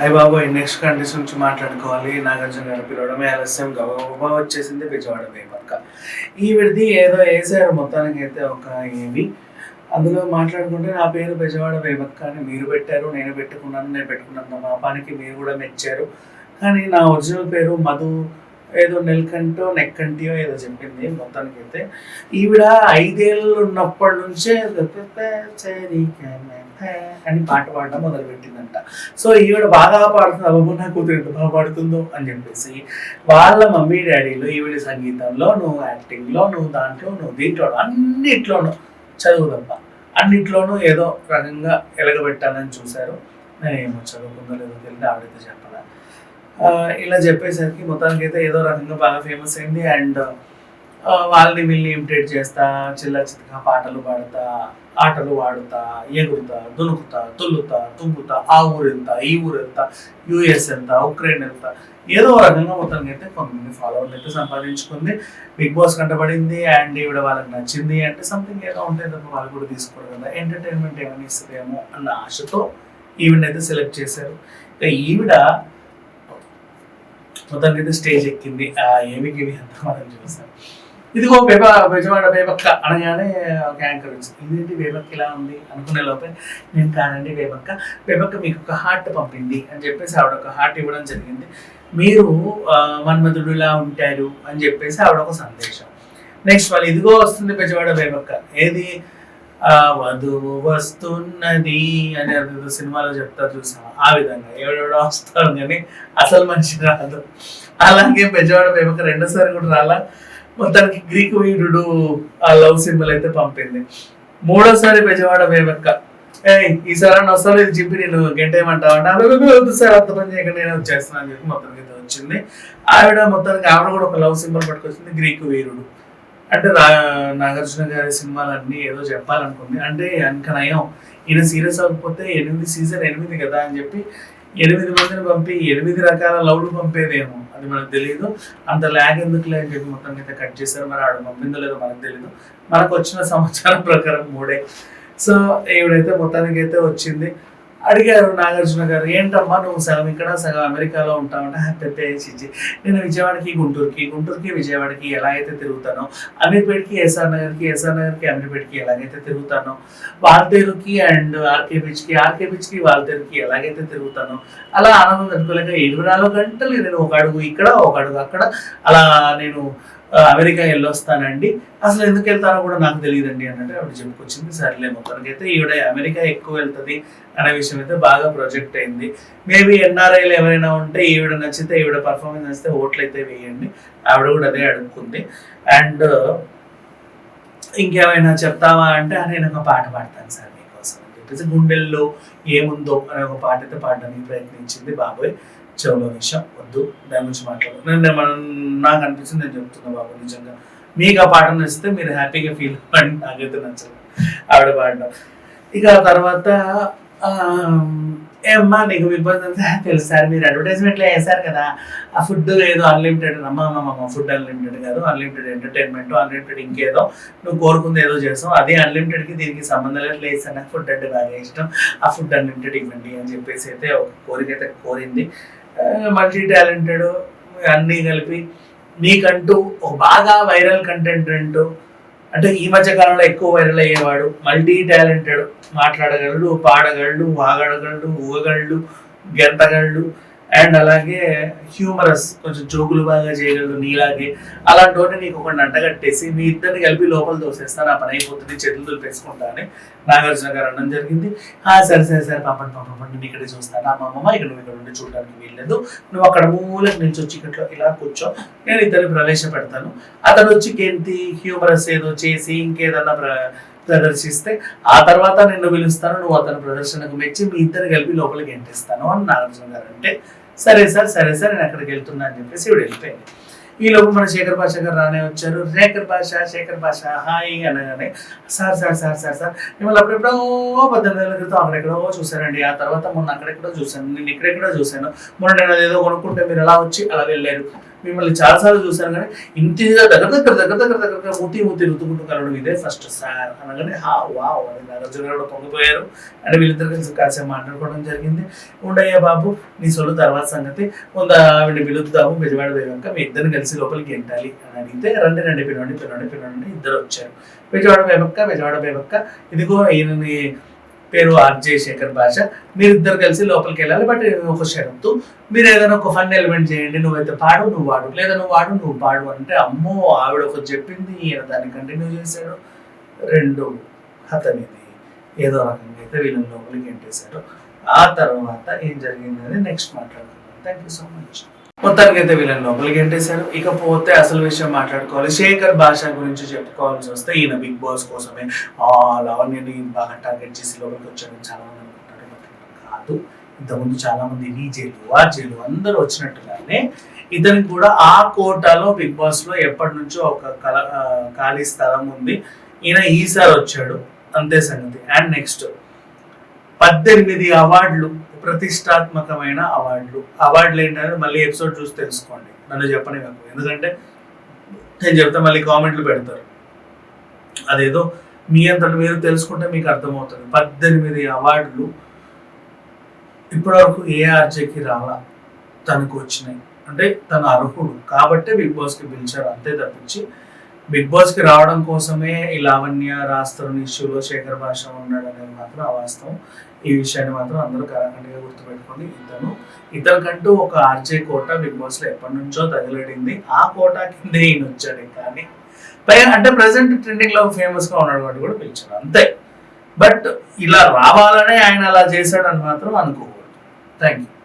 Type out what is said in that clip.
అయ్య బాబోయ్ next condition నుంచి మాట్లాడుకోవాలి. నాగార్జున గారు పిలవడమే ఆలస్యం. గబగబా వచ్చేసింది విజయవాడ పక్క ఈవిడిది ఏదో వేసారు మొత్తానికి అయితే ఒక ఏవి. అందులో మాట్లాడుకుంటే నా పేరు బెజవాడ వేమక్క అని మీరు పెట్టారు. నేను పెట్టుకున్నాను నేను పెట్టుకున్నాను మా పాపానికి మీరు కూడా మెచ్చారు. కానీ నా ఒరిజినల్ పేరు మధు ఏదో నెలకంటో నెక్కంటియో ఏదో చెప్పింది మొత్తానికి అయితే ఈవిడ ఐదేళ్ళు ఉన్నప్పటి నుంచే అని పాట పాడడం మొదలు పెట్టిందంట సో ఈవిడ బాగా పాడుతుంది. అవ్వ నా కూతురు ఎంత బాగా పాడుతుందో అని చెప్పేసి వాళ్ళ మమ్మీ డాడీలు ఈవిడ సంగీతంలో నువ్వు యాక్టింగ్లో నువ్వు దాంట్లో నువ్వు దీంట్లో అన్నిట్లోనూ చదువు తప్ప అన్నిట్లోనూ ఏదో రకంగా ఎలగబెట్టాలని చూశారు. నేను ఏమో చదువుకుందో లేదో తెలియదు ఆవిడైతే చెప్పాలా. ఇలా చెప్పేసరికి మొత్తానికి అయితే ఏదో రకంగా బాగా ఫేమస్ అయింది. అండ్ వాళ్ళని వీళ్ళని ఇమిటేట్ చేస్తా చిల్ల చిత్తగా పాటలు పాడుతా ఆటలు వాడుతా ఎగురుతా దునుకుతా తుల్లుతా తుమ్ముతా ఆ ఊరు ఎంత ఈ ఊరు ఎంత యుఎస్ ఎంత ఉక్రెయిన్ ఎంత ఏదో రకంగా మొత్తానికి అయితే కొంతమంది ఫాలోవర్లు అయితే సంపాదించుకుంది. Big boss కంటపడింది. అండ్ ఈవిడ వాళ్ళకి నచ్చింది. అంటే సంథింగ్ ఏదో ఉంటే తప్ప వాళ్ళు కూడా తీసుకోరు కదా. ఎంటర్టైన్మెంట్ ఏమైనా ఇస్తుందేమో అన్న ఆశతో ఈవిడనైతే సెలెక్ట్ చేశారు. ఇక ఈవిడ మొత్తానికి స్టేజ్ ఎక్కింది. ఏమి గివి అంతా మనం చూసాం ఇదిగో బేబ బెజవాడ బేబక్క అనగానే ఒక యాంకర్ వచ్చింది ఇదేంటి వేపక్క ఇలా ఉంది? అనుకునే లోపే నేను కానండి వేపక్క వేపక్క మీకు ఒక హార్ట్ పంపింది అని చెప్పేసి ఆవిడ ఒక హార్ట్ ఇవ్వడం జరిగింది. మీరు మన్మధుడు ఇలా ఉంటారు అని చెప్పేసి ఆవిడ ఒక సందేశం. నెక్స్ట్ వాళ్ళు ఇదిగో వస్తుంది బెజవాడ బేబక్క ఏది? ఆ వధువు వస్తున్నది అని అదేదో సినిమాలో చెప్తారు చూసాము ఆ విధంగా ఎవడెవడో వస్తారు కానీ అసలు మనిషి రాదు. అలాగే బెజవాడ బేబక్క రెండోసారి కూడా రాలా. మొత్తానికి గ్రీక్ వీరుడు ఆ లవ్ సింబల్ అయితే పంపింది. మూడోసారి బెజవాడ బేబక్క ఏ ఈసారి అని వస్తాను ఇది చెప్పి నేను గంటేయమంటావు అంటే వద్దు సార్ అంత పని చేయక నేను వచ్చేస్తాను అని చెప్పి మొత్తానికి అయితే వచ్చింది. ఆవిడ మొత్తానికి ఆవిడ కూడా ఒక లవ్ సింబల్ పట్టుకొచ్చింది గ్రీకు వీరుడు. అంటే రా నాగార్జున గారి సినిమాలన్నీ ఏదో చెప్పాలనుకుంది. అంటే అంక నయం ఈయన సీరియస్ అవ్వకపోతే ఎనిమిది సీజన్ ఎనిమిది కదా అని చెప్పి ఎనిమిది మందిని పంపి ఎనిమిది రకాల లవ్లు పంపేదేమో. అది మనకు తెలియదు అంత ల్యాగ్ ఎందుకులే అని చెప్పి మొత్తం అయితే కట్ చేశారు. మరి ఆడు పంపిందో లేదో మనకు తెలియదు మనకు వచ్చిన సమాచారం ప్రకారం మూడే. సో ఈవిడైతే మొత్తానికి అయితే వచ్చింది. అడిగారు నాగార్జున గారు ఏంటమ్మా నువ్వు సగం ఇక్కడ సగం అమెరికాలో ఉంటావంటే హ్యాపీ చిచ్చి నేను విజయవాడకి గుంటూరుకి గుంటూరుకి విజయవాడకి ఎలా అయితే తిరుగుతానో అమీర్పేట్కి ఎస్ఆర్ నగర్కి ఎస్ఆర్ నగర్కి అమీర్పేట్కి ఎలాగైతే తిరుగుతానో వాల్తేరుకి అండ్ ఆర్కే బీచ్కి ఆర్కే బీచ్కి వాల్తేరుకి ఎలాగైతే తిరుగుతానో అలా ఆనందం అనుకోలేక ఇరవై నాలుగు గంటలు నేను ఒక అడుగు ఇక్కడ ఒక అడుగు అక్కడ అలా నేను అమెరికా వెళ్ళొస్తానండి. అసలు ఎందుకు వెళ్తానో కూడా నాకు తెలియదండి అన్నట్టు ఆవిడ చెప్పుకొచ్చింది. సర్లే మొత్తానికి ఈవిడ అమెరికా ఎక్కువ వెళ్తుంది అనే విషయం అయితే బాగా ప్రొజెక్ట్ అయింది. మేబీ ఎన్ఆర్ఐలు ఎవరైనా ఉంటే ఈవిడ నచ్చితే ఈవిడ పర్ఫార్మెన్స్ నచ్చితే ఓట్లు అయితే వేయండి. ఆవిడ కూడా అదే అడుగుకుంది అండ్ ఇంకేమైనా చెప్తావా అంటే అని నేను ఒక పాట పాడతాను సార్ మీకోసం. అని చెప్పేసి గుండెల్లో ఏముందో అనే ఒక పాట అయితే పాడడానికి ప్రయత్నించింది బాబోయ్. చెవులో విషయం వద్దు. దాని గురించి మాట్లాడు. నేను మనం నాకు అనిపించింది నేను చెప్తున్నా బాబు నిజంగా. మీకు ఆ పాట నచ్చితే మీరు హ్యాపీగా ఫీల్ అవ్వండి. నాకైతే నచ్చదు. ఆవిడ పాడడం. ఇక తర్వాత ఏమ్మా నీకు బిగ్ బాస్ తెలుసు? సార్ మీరు అడ్వర్టైజ్మెంట్లో వేశారు కదా. ఆ ఫుడ్ ఏదో అన్లిమిటెడ్ అమ్మా అమ్మ ఫుడ్ అన్లిమిటెడ్ కాదు. అన్లిమిటెడ్ ఎంటర్టైన్మెంట్ అన్లిమిటెడ్ ఇంకేదో. నువ్వు కోరుకుంది ఏదో చేస్తావు అది అన్లిమిటెడ్కి దీనికి సంబంధం లేదు. లేదు సార్ నాకు ఫుడ్ అంటే బాగా ఇష్టం. ఆ ఫుడ్ అన్లిమిటెడ్ ఇవ్వండి అని చెప్పేసి అయితే ఒక కోరిక అయితే కోరింది. మల్టీ టాలెంటెడ్ అన్నీ కలిపి నీకంటూ ఒక బాగా వైరల్ కంటెంట్ అంటూ అంటే ఈ మధ్య కాలంలో ఎక్కువ వైరల్ అయ్యేవాడు మల్టీ టాలెంటెడ్ మాట్లాడగలడు పాడగలడు వాగడగలడు ఊగగలడు గెంతగలడు అండ్ అలాగే హ్యూమరస్ కొంచెం జోకులు బాగా చేయగలడు నీలాగే. అలాంటి నీకు ఒక అంటగట్టేసి మీ ఇద్దరిని కలిపి లోపల దోసేస్తాను ఆ పని అయిపోతుంది చెట్లు దులిపేసుకుంటా అని నాగార్జున గారు అనడం జరిగింది. ఆ సరే సరే సరే పాపండి పంపండి నేను ఇక్కడే చూస్తాను. మా అమ్మమ్మ ఇక్కడ నువ్వు ఇక్కడ ఉండి చూడడానికి వీల్లేదు. నువ్వు అక్కడ మూలకు నిల్చొచ్చి ఇక్కడ ఇలా కూర్చో. నేను ఇద్దరిని ప్రవేశపెడతాను. అతను వచ్చి గెంతి హ్యూమరస్ ఏదో చేసి ఇంకేదన్నా ప్రదర్శిస్తే ఆ తర్వాత నిన్ను పిలుస్తాను నువ్వు అతని ప్రదర్శనకు మెచ్చి మీ ఇద్దరు కలిపి లోపలికి ఎంటిస్తాను అని నాగార్జున గారు అంటే సరే సార్ సరే సార్ నేను అక్కడికి వెళ్తున్నా అని చెప్పేసి ఇవి వెళ్ళిపోయింది. ఈ లోపు మన శేఖర్ భాష గారు రానే వచ్చారు. శేఖర్ భాష శేఖర్ భాష హాయ్ అనగానే sir sir sir sir sir మిమ్మల్ని అప్పుడెప్పుడో పద్దెనిమిది నెలల క్రితం అక్కడెక్కడో చూశానండి. ఆ తర్వాత మొన్న అక్కడెక్కడో చూశాను. నేను ఇక్కడెక్కడో చూశాను. మొన్న నేను అదేదో కొనుక్కుంటే మీరు అలా వచ్చి అలా వెళ్ళారు. మిమ్మల్ని చాలాసార్లు చూశాను కానీ ఇంత దగ్గర దగ్గర దగ్గర దగ్గర దగ్గర మూతి మూతి రుద్దుకుంటూ కలవడం ఇదే ఫస్ట్ సార్ అనగానే హా వావ్ అని నాగార్జున పొంగిపోయారు. అంటే వీళ్ళిద్దరు కలిసి కాసేపు మాట్లాడుకోవడం జరిగింది. ఉండయ్య బాబు నీ సొల్లు తర్వాత సంగతి. కొంత ఆవిడ పిలుద్దాము బెజవాడ పోయాక మీ ఇద్దరిని కలిసి లోపలికి ఎంటాలి. అని అడిగితే రండి రండి పిలవండి పిలవండి పిలవండి. ఇద్దరు వచ్చారు. బెజవాడ బేబక్క బెజవాడ బేబక్క ఇదిగో ఈయనని పేరు ఆర్జే శేఖర్ భాష. మీరిద్దరు కలిసి లోపలికి వెళ్ళాలి బట్ ఒక షరతు. మీరు ఏదైనా ఒక ఫన్ ఎలిమెంట్ చేయండి నువ్వైతే పాడు నువ్వు వాడు. లేదా నువ్వు వాడు నువ్వు పాడు అంటే అమ్మో ఆవిడ ఒక చెప్పింది ఈయన దాన్ని కంటిన్యూ చేశాడు. రెండు హతనిది ఏదో రకంగా అయితే వీళ్ళని లోపలికి ఎంటేశారు. ఆ తర్వాత ఏం జరిగిందని నెక్స్ట్ మాట్లాడుకుందాం. థ్యాంక్ యూ సో మచ్ మొత్తానికి అయితే వీళ్ళని లోపలికి ఎంటేశారు. ఇకపోతే అసలు విషయం మాట్లాడుకోవాలి. శేఖర్ భాష గురించి చెప్పుకోవాల్సి వస్తే ఈయన బిగ్ బాస్ కోసమే. ఆ లవణ్యని బాగా టార్గెట్ చేసి లోపలికి వచ్చాడు. చాలా మంది అనుకుంటారు కాదు. ఇంతకుముందు చాలా మంది నీ జైలు ఆ జైలు అందరూ వచ్చినట్టుగానే ఇతనికి కూడా ఆ కోటాలో బిగ్ బాస్లో ఎప్పటి నుంచో ఒక కల ఖాళీ స్థలం ఉంది. ఈయన ఈసారి వచ్చాడు. అంతే సంగతి. అండ్ నెక్స్ట్ పద్దెనిమిది అవార్డులు ప్రతిష్టాత్మకమైన అవార్డులు. అవార్డులు ఏంటంటే మళ్ళీ ఎపిసోడ్ చూసి తెలుసుకోండి. నన్ను చెప్పని నాకు. ఎందుకంటే నేను చెప్తే మళ్ళీ కామెంట్లు పెడతారు. అదేదో మీ అంతటి మీరు తెలుసుకుంటే మీకు అర్థమవుతుంది. పద్దెనిమిది అవార్డులు ఇప్పటివరకు ఏ ఆర్జేకి రాలా తనకు వచ్చినాయి. అంటే తన అర్హుడు. కాబట్టే బిగ్ బాస్కి పిలిచారు. అంతే తప్పించి బిగ్ బాస్కి రావడం కోసమే ఈ లావణ్య రాస్తరుని ఇష్యూలో శేఖర్ భాష ఉన్నాడనేది మాత్రం అవాస్తవం. ఈ విషయాన్ని మాత్రం అందరూ కరాఖండిగా గుర్తుపెట్టుకోండి. ఇతను ఇతనికంటూ ఒక ఆర్జే కోట బిగ్ బాస్లో ఎప్పటి నుంచో తగిలడింది. ఆ కోట కిందే ఈయన వచ్చాడు కానీ పైగా అంటే ప్రజెంట్ ట్రెండింగ్లో ఫేమస్గా ఉన్నాడు వాటి కూడా పిలిచాడు. అంతే. బట్ ఇలా రావాలనే ఆయన అలా చేశాడని మాత్రం అనుకోకూడదు. Thank you